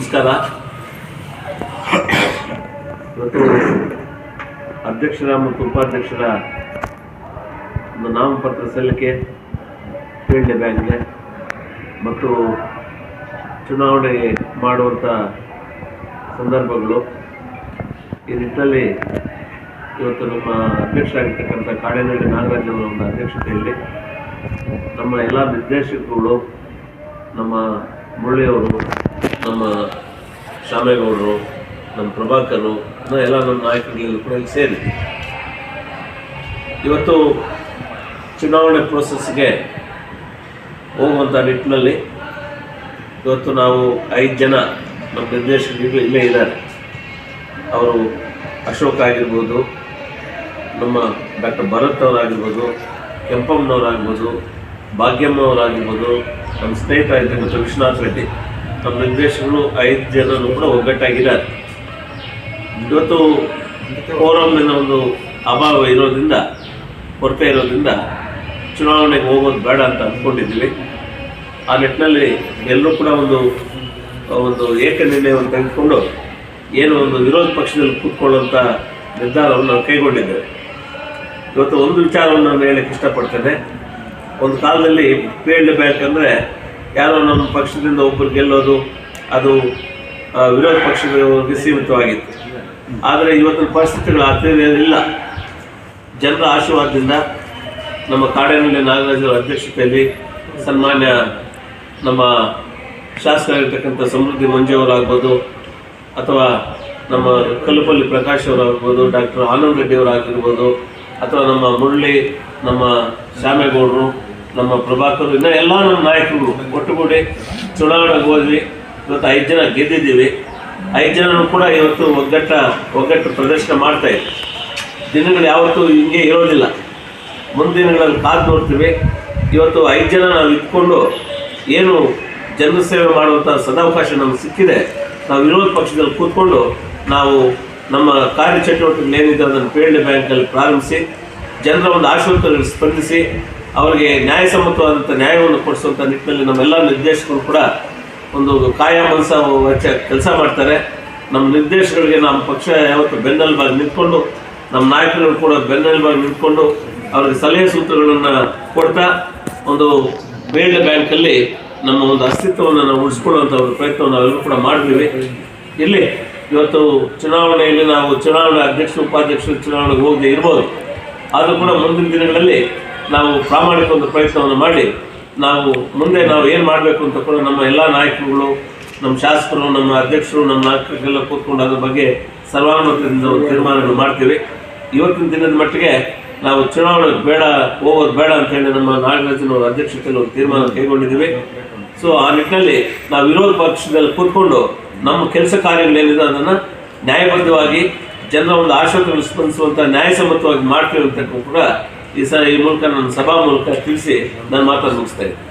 ನಮಸ್ಕಾರ. ಇವತ್ತು ಅಧ್ಯಕ್ಷರ ಮತ್ತು ಉಪಾಧ್ಯಕ್ಷರ ನಾಮಪತ್ರ ಸಲ್ಲಿಕೆ ಫೀಲ್ಡ್ ಬ್ಯಾಂಕ್ಗೆ ಮತ್ತು ಚುನಾವಣೆ ಮಾಡುವಂಥ ಸಂದರ್ಭಗಳು. ಈ ನಿಟ್ಟಿನಲ್ಲಿ ಇವತ್ತು ನಮ್ಮ ಅಧ್ಯಕ್ಷರಾಗಿರ್ತಕ್ಕಂಥ ಕಾಡೇನಹಳ್ಳಿ ನಾಗರಾಜ್ ಅವರ ಒಂದು ಅಧ್ಯಕ್ಷತೆಯಲ್ಲಿ ನಮ್ಮ ಎಲ್ಲ ನಿರ್ದೇಶಕರುಗಳು, ನಮ್ಮ ಮುರಳಿಯವರು ನಮ್ಮ ಶಾಮೇಗೌಡರು, ನಮ್ಮ ಪ್ರಭಾಕರು ಎಲ್ಲ ನಮ್ಮ ನಾಯಕರುಗಳೆಲ್ಲ ಕೂಡ ಇಲ್ಲಿ ಸೇರಿ. ಇವತ್ತು ಚುನಾವಣೆ ಪ್ರೋಸೆಸ್ಗೆ ಹೋಗುವಂಥ ನಿಟ್ಟಿನಲ್ಲಿ ಇವತ್ತು ನಾವು ಐದು ಜನ ನಮ್ಮ ನಿರ್ದೇಶಕರು ಇಲ್ಲೇ ಇದ್ದಾರೆ. ಅವರು ಅಶೋಕ್ ಆಗಿರ್ಬೋದು, ನಮ್ಮ ಡಾಕ್ಟರ್ ಭರತ್ ಅವರಾಗಿರ್ಬೋದು ಕೆಂಪಮ್ಮನವರಾಗ್ಬೋದು ಭಾಗ್ಯಮ್ಮ ಅವರಾಗಿರ್ಬೋದು, ನಮ್ಮ ಸ್ನೇಹಿತ ಇದ್ದಂಥ ವಿಶ್ವನಾಥ್ ರೆಡ್ಡಿ. ನಮ್ಮ ನಿರ್ದೇಶಕರು ಐದು ಜನರು ಕೂಡ ಒಗ್ಗಟ್ಟಾಗಿದ್ದಾರೆ. ಇವತ್ತು ಫೋರಮ್ನ ಒಂದು ಅಭಾವ ಇರೋದ್ರಿಂದ, ಕೊರತೆ ಇರೋದ್ರಿಂದ ಚುನಾವಣೆಗೆ ಹೋಗೋದು ಬೇಡ ಅಂತ ಅಂದ್ಕೊಂಡಿದ್ದೀವಿ. ಆ ನಿಟ್ಟಿನಲ್ಲಿ ಎಲ್ಲರೂ ಕೂಡ ಒಂದು ಒಂದು ಏಕ ನಿರ್ಣಯವನ್ನು ತೆಗೆದುಕೊಂಡು ಏನು ಒಂದು ವಿರೋಧ ಪಕ್ಷದಲ್ಲಿ ಕೂತ್ಕೊಳ್ಳುವಂಥ ನಿರ್ಧಾರವನ್ನು ನಾವು ಕೈಗೊಂಡಿದ್ದೇವೆ. ಇವತ್ತು ಒಂದು ವಿಚಾರವನ್ನು ನಾನು ಹೇಳಕ್ಕೆ ಇಷ್ಟಪಡ್ತೇನೆ. ಒಂದು ಕಾಲದಲ್ಲಿ ಫೀಲ್ಡ್ ಬ್ಯಾಂಕ್ ಅಂದರೆ ಯಾರೋ ನಮ್ಮ ಪಕ್ಷದಿಂದ ಒಬ್ಬರು ಗೆಲ್ಲೋದು, ಅದು ವಿರೋಧ ಪಕ್ಷದವರಿಗೆ ಸೀಮಿತವಾಗಿತ್ತು. ಆದರೆ ಇವತ್ತಿನ ಪರಿಸ್ಥಿತಿಗಳು ಇಲ್ಲ. ಜನರ ಆಶೀರ್ವಾದದಿಂದ ನಮ್ಮ ಕಾಡೇನಹಳ್ಳಿ ನಾಗರಾಜರ ಅಧ್ಯಕ್ಷತೆಯಲ್ಲಿ ಸನ್ಮಾನ್ಯ ನಮ್ಮ ಶಾಸಕರಾಗಿರ್ತಕ್ಕಂಥ ಸಮೃದ್ಧಿ ಮಂಜು ಅವರಾಗ್ಬೋದು, ಅಥವಾ ನಮ್ಮ ಕಲ್ಲುಪಲ್ಲಿ ಪ್ರಕಾಶ್ ಅವರಾಗ್ಬೋದು, ಡಾಕ್ಟರ್ ಆನಂದ್ ರೆಡ್ಡಿ ಅವರಾಗಿರ್ಬೋದು, ಅಥವಾ ನಮ್ಮ ಮುರಳಿ, ನಮ್ಮ ಶ್ಯಾಮೇಗೌಡರು ನಮ್ಮ ಪ್ರಭಾಕರ್ ಇನ್ನು ಎಲ್ಲ ನಮ್ಮ ನಾಯಕರು ಒಟ್ಟುಗೂಡಿ ಚುನಾವಣೆಗೆ ಹೋದ್ವಿ. ಇವತ್ತು ಐದು ಜನ ಗೆದ್ದಿದ್ದೀವಿ. ಐದು ಜನನೂ ಕೂಡ ಇವತ್ತು ಒಗ್ಗಟ್ಟ, ಒಗ್ಗಟ್ಟು ಪ್ರದರ್ಶನ ಮಾಡ್ತಾ ಇದ್ದೀವಿ ದಿನಗಳು ಯಾವತ್ತೂ ಹಿಂಗೆ ಇರೋದಿಲ್ಲ. ಮುಂದಿನಗಳಲ್ಲಿ ಕಾದು ನೋಡ್ತೀವಿ. ಇವತ್ತು ಐದು ಜನ ನಾವು ಇಟ್ಕೊಂಡು ಏನು ಜನರ ಸೇವೆ ಮಾಡುವಂಥ ಸದಾವಕಾಶ ನಮ್ಗೆ ಸಿಕ್ಕಿದೆ. ನಾವು ವಿರೋಧ ಪಕ್ಷದಲ್ಲಿ ಕೂತ್ಕೊಂಡು ನಾವು ನಮ್ಮ ಕಾರ್ಯಚಟುವಟಿಕೆ ಏನಿದೆ ಅದನ್ನು ಫೀಲ್ಡ್ ಬ್ಯಾಂಕಲ್ಲಿ ಪ್ರಾರಂಭಿಸಿ, ಜನರ ಒಂದು ಆಶೋತ್ತರಗಳಿಗೆ ಸ್ಪಂದಿಸಿ ಅವರಿಗೆ ನ್ಯಾಯಸಮ್ಮತವಾದಂಥ ನ್ಯಾಯವನ್ನು ಕೊಡಿಸುವಂಥ ನಿಟ್ಟಿನಲ್ಲಿ ನಮ್ಮೆಲ್ಲ ನಿರ್ದೇಶಕರು ಕೂಡ ಒಂದು ಕಾಯ ಮನಸ ಕೆಲಸ ಮಾಡ್ತಾರೆ. ನಮ್ಮ ನಿರ್ದೇಶಕರಿಗೆ ನಮ್ಮ ಪಕ್ಷ ಯಾವತ್ತು ಬೆನ್ನೆಲುಬಾಗಿ ನಿಂತ್ಕೊಂಡು, ನಮ್ಮ ನಾಯಕರು ಕೂಡ ಬೆನ್ನೆಲುಬಾಗಿ ನಿಂತ್ಕೊಂಡು ಅವರಿಗೆ ಸಲಹೆ ಸೂತ್ರಗಳನ್ನು ಕೊಡ್ತಾ ಒಂದು ಬೇಡ ಬ್ಯಾಂಕಲ್ಲಿ ನಮ್ಮ ಒಂದು ಅಸ್ತಿತ್ವವನ್ನು ನಾವು ಉಳಿಸ್ಕೊಳ್ಳುವಂಥ ಒಂದು ಪ್ರಯತ್ನವನ್ನು ನಾವೆಲ್ಲರೂ ಕೂಡ ಮಾಡಿದ್ದೀವಿ. ಇಲ್ಲಿ ಇವತ್ತು ಚುನಾವಣೆಯಲ್ಲಿ ನಾವು ಚುನಾವಣೆ ಅಧ್ಯಕ್ಷ ಉಪಾಧ್ಯಕ್ಷರು ಚುನಾವಣೆಗೆ ಹೋಗದೆ ಇರ್ಬೋದು. ಆದರೂ ಕೂಡ ಮುಂದಿನ ದಿನಗಳಲ್ಲಿ ನಾವು ಪ್ರಾಮಾಣಿಕ ಒಂದು ಪ್ರಯತ್ನವನ್ನು ಮಾಡಿ, ನಾವು ಮುಂದೆ ನಾವು ಏನು ಮಾಡಬೇಕು ಅಂತ ಕೂಡ ನಮ್ಮ ಎಲ್ಲ ನಾಯಕರುಗಳು, ನಮ್ಮ ಶಾಸಕರು, ನಮ್ಮ ಅಧ್ಯಕ್ಷರು, ನಮ್ಮ ನಾಯಕರಿಗೆಲ್ಲ ಕೂತ್ಕೊಂಡು ಅದ್ರ ಬಗ್ಗೆ ಸರ್ವಾನುಮತದಿಂದ ಒಂದು ತೀರ್ಮಾನಗಳು ಮಾಡ್ತೀವಿ. ಇವತ್ತಿನ ದಿನದ ಮಟ್ಟಿಗೆ ನಾವು ಚುನಾವಣೆ ಬೇಡ, ಹೋಗೋದು ಬೇಡ ಅಂತ ಹೇಳಿ ನಮ್ಮ ನಾಗರಾಜನವರ ಅಧ್ಯಕ್ಷತೆಯಲ್ಲಿ ಒಂದು ತೀರ್ಮಾನ ಕೈಗೊಂಡಿದ್ದೀವಿ. ಸೊ ಆ ನಿಟ್ಟಿನಲ್ಲಿ ನಾವು ವಿರೋಧ ಪಕ್ಷದಲ್ಲಿ ಕೂತ್ಕೊಂಡು ನಮ್ಮ ಕೆಲಸ ಕಾರ್ಯಗಳೇನಿದೆ ಅದನ್ನು ನ್ಯಾಯಬದ್ಧವಾಗಿ, ಜನರ ಒಂದು ಆಶೋತ್ತರಗಳು ಸ್ಪಂದಿಸುವಂಥ ನ್ಯಾಯಸಮ್ಮತವಾಗಿ ಮಾಡ್ತೀವಿ ಅಂತ ಕೂಡ ಈ ಸ ಈ ಮೂಲಕ ನನ್ನ ಸಭಾ ಮೂಲಕ ತಿಳಿಸಿ ನಾನು ಮಾತನ್ನು ಮುಗಿಸ್ತಾ ಇದ್ದೀನಿ.